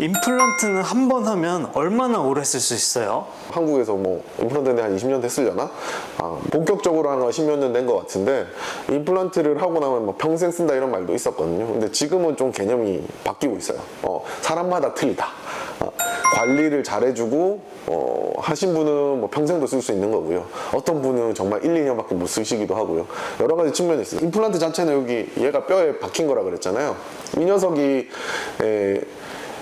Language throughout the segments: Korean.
임플란트는 한 번 하면 얼마나 오래 쓸 수 있어요? 한국에서 뭐 임플란트는 한 20년 됐으려나? 아, 본격적으로 한 10몇 년 된 것 같은데 임플란트를 하고 나면 뭐 평생 쓴다 이런 말도 있었거든요. 근데 지금은 좀 개념이 바뀌고 있어요. 어, 사람마다 틀리다. 어, 관리를 잘해주고 어, 하신 분은 뭐 평생도 쓸 수 있는 거고요. 어떤 분은 정말 1, 2년밖에 못 쓰시기도 하고요. 여러 가지 측면이 있어요. 임플란트 자체는 여기 얘가 뼈에 박힌 거라 그랬잖아요. 이 녀석이 에,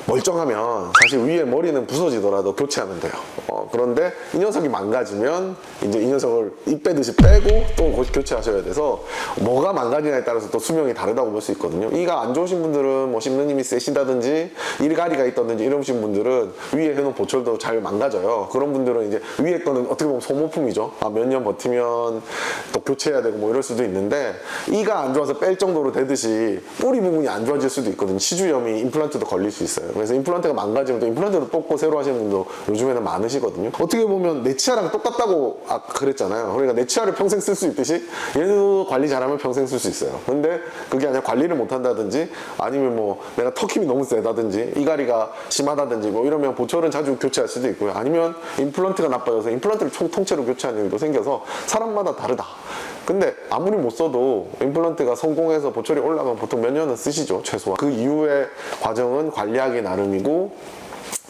멀쩡하면 사실 위에 머리는 부서지더라도 교체하면 돼요. 어, 그런데 이 녀석이 망가지면 이제 이 녀석을 입 빼듯이 빼고 또 고- 교체하셔야 돼서 뭐가 망가지냐에 따라서 또 수명이 다르다고 볼 수 있거든요. 이가 안 좋으신 분들은 뭐 씹는 힘이 세신다든지 일가리가 있다든지 이러신 분들은 위에 해놓은 보철도 잘 망가져요. 그런 분들은 이제 위에 거는 어떻게 보면 소모품이죠. 아, 몇 년 버티면 또 교체해야 되고 뭐 이럴 수도 있는데 이가 안 좋아서 뺄 정도로 되듯이 뿌리 부분이 안 좋아질 수도 있거든요. 치주염이 임플란트도 걸릴 수 있어요. 그래서 임플란트가 망가지면 또 임플란트도 뽑고 새로 하시는 분도 요즘에는 많으시거든요. 어떻게 보면 내 치아랑 똑같다고 아, 그랬잖아요. 그러니까 내 치아를 평생 쓸 수 있듯이 얘도 관리 잘하면 평생 쓸 수 있어요. 근데 그게 아니라 관리를 못 한다든지 아니면 뭐 내가 턱힘이 너무 세다든지 이가리가 심하다든지 뭐 이러면 보철은 자주 교체할 수도 있고요. 아니면 임플란트가 나빠져서 임플란트를 총 통째로 교체하는 일도 생겨서 사람마다 다르다. 근데 아무리 못 써도 임플란트가 성공해서 보철이 올라가면 보통 몇 년은 쓰시죠 최소한 그 이후의 과정은 관리하기 나름이고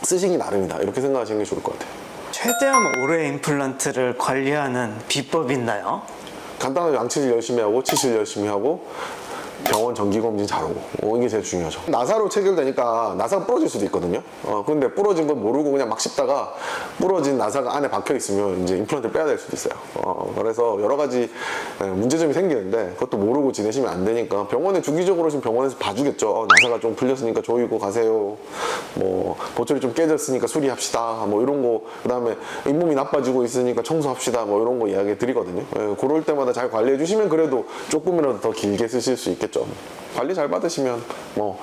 쓰시기 나름이다 이렇게 생각하시는 게 좋을 것 같아요 최대한 오래 임플란트를 관리하는 비법이 있나요? 간단하게 양치질 열심히 하고 치실 열심히 하고 병원 정기검진 잘하고. 어, 이게 제일 중요하죠. 나사로 체결되니까 나사가 부러질 수도 있거든요. 어, 근데 부러진 건 모르고 그냥 막 씹다가 부러진 나사가 안에 박혀 있으면 이제 임플란트를 빼야 될 수도 있어요. 어, 그래서 여러 가지 예, 문제점이 생기는데 그것도 모르고 지내시면 안 되니까 병원에 주기적으로 지금 병원에서 봐주겠죠. 어, 나사가 좀 풀렸으니까 조이고 가세요. 뭐 보철이 좀 깨졌으니까 수리합시다. 뭐 이런 거. 그 다음에 잇몸이 나빠지고 있으니까 청소합시다. 뭐 이런 거 이야기 드리거든요. 예, 그럴 때마다 잘 관리해 주시면 그래도 조금이라도 더 길게 쓰실 수 있 겠죠. 관리 잘 받으시면 뭐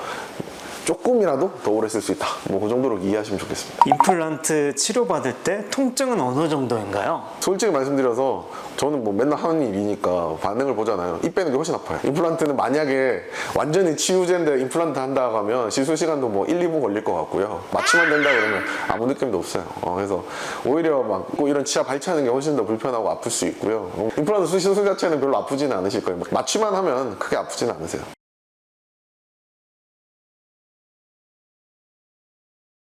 조금이라도 더 오래 쓸 수 있다 뭐 그 정도로 이해하시면 좋겠습니다 임플란트 치료받을 때 통증은 어느 정도인가요? 솔직히 말씀드려서 저는 뭐 맨날 하는 일이니까 반응을 보잖아요. 입 빼는 게 훨씬 아파요. 임플란트는 만약에 완전히 치유제인데 임플란트 한다고 하면 시술 시간도 뭐 1, 2분 걸릴 것 같고요. 맞추면 된다 그러면 아무 느낌도 없어요. 어, 그래서 오히려 막꼭 이런 치아 발치하는 게 훨씬 더 불편하고 아플 수 있고요. 어, 임플란트 수술 자체는 별로 아프지는 않으실 거예요. 막 맞추만 하면 크게 아프지는 않으세요.